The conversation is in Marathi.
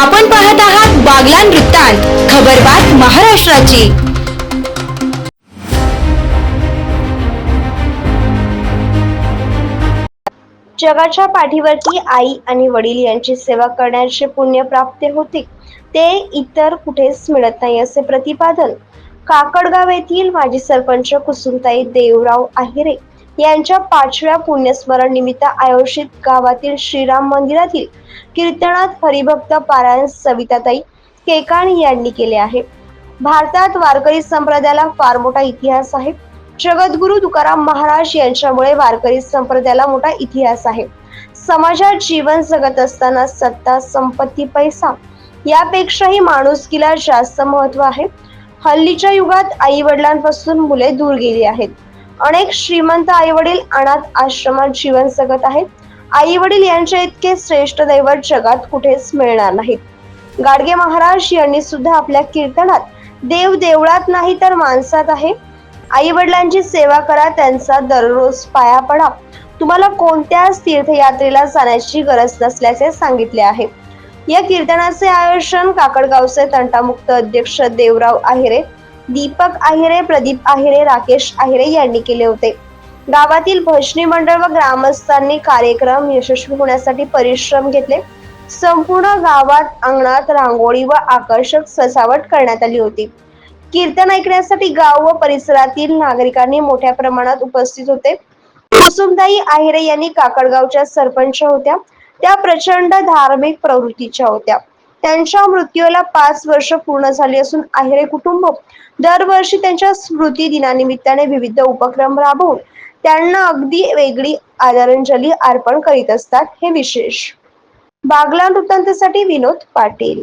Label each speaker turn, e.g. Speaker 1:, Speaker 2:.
Speaker 1: आपण पाहत आहात बागलान वृत्तांत खबरबात महाराष्ट्राची.
Speaker 2: जगाच्या पाठीवरती आई आणि वडील यांची सेवा करण्याचे पुण्य प्राप्त होते. ते इतर कुठेच मिळत नाही असे प्रतिपादन काकडगाव येथील माजी सरपंच कुसुमताई देवराव आहिरे यांच्या पाचव्या पुण्यस्मरण निमित्त आयोजित गावातील श्रीराम मंदिरातील कीर्तनात हरिभक्त पारायण सविताताई केकाणी यांनी केले आहे. भारतात वारकरी संप्रदायाला फार मोठा इतिहास आहे. जगद्गुरु तुकाराम महाराज यांच्यामुळे वारकरी संप्रदायाला मोठा इतिहास आहे. समाजात जीवन जगत असताना सत्ता संपत्ती पैसा यापेक्षाही माणुसकीला जास्त महत्त्व आहे. हल्लीच्या युगात आई वडिलांपासून मुले दूर गेली आहेत. अनेक श्रीमंत आई वडील अनाथ आश्रमात जीवन जगत आहेत. आई वडील यांच्या इतके श्रेष्ठ दैवत जगात कुठेच मिळणार नाहीत. गाडगे महाराज यांनी सुद्धा आपल्या कीर्तनात देव देवळात नाही तर माणसात आहे. आई वडिलांची सेवा करा त्यांचा दररोज पाया पडा. तुम्हाला कोणत्याच तीर्थयात्रेला जाण्याची गरज नसल्याचे सांगितले आहे. या कीर्तनाचे आयोजन काकडगावचे तंटामुक्त अध्यक्ष देवराव आहिरे दीपक आहिरे प्रदीप आहिरे राकेश आहिरे यांनी केले होते. गावातील भजनी मंडळ व ग्रामस्थांनी कार्यक्रम यशस्वी होण्यासाठी परिश्रम घेतले. संपूर्ण गावात अंगणात रांगोळी व आकर्षक सजावट करण्यात आली होती. कीर्तन ऐकण्यासाठी गाव व परिसरातील नागरिकांनी मोठ्या प्रमाणात उपस्थित होते. कुसुमताई आहिरे यांनी काकडगावच्या सरपंच होत्या. त्या प्रचंड धार्मिक प्रवृत्तीच्या होत्या. त्यांच्या मृत्यूला पाच वर्ष पूर्ण झाली असून आहिरे कुटुंब दरवर्षी त्यांच्या स्मृती दिनानिमित्ताने विविध उपक्रम राबवून त्यांना अगदी वेगळी आदरांजली अर्पण करीत असतात. हे विशेष. बागला वृत्तांतासाठी विनोद पाटील.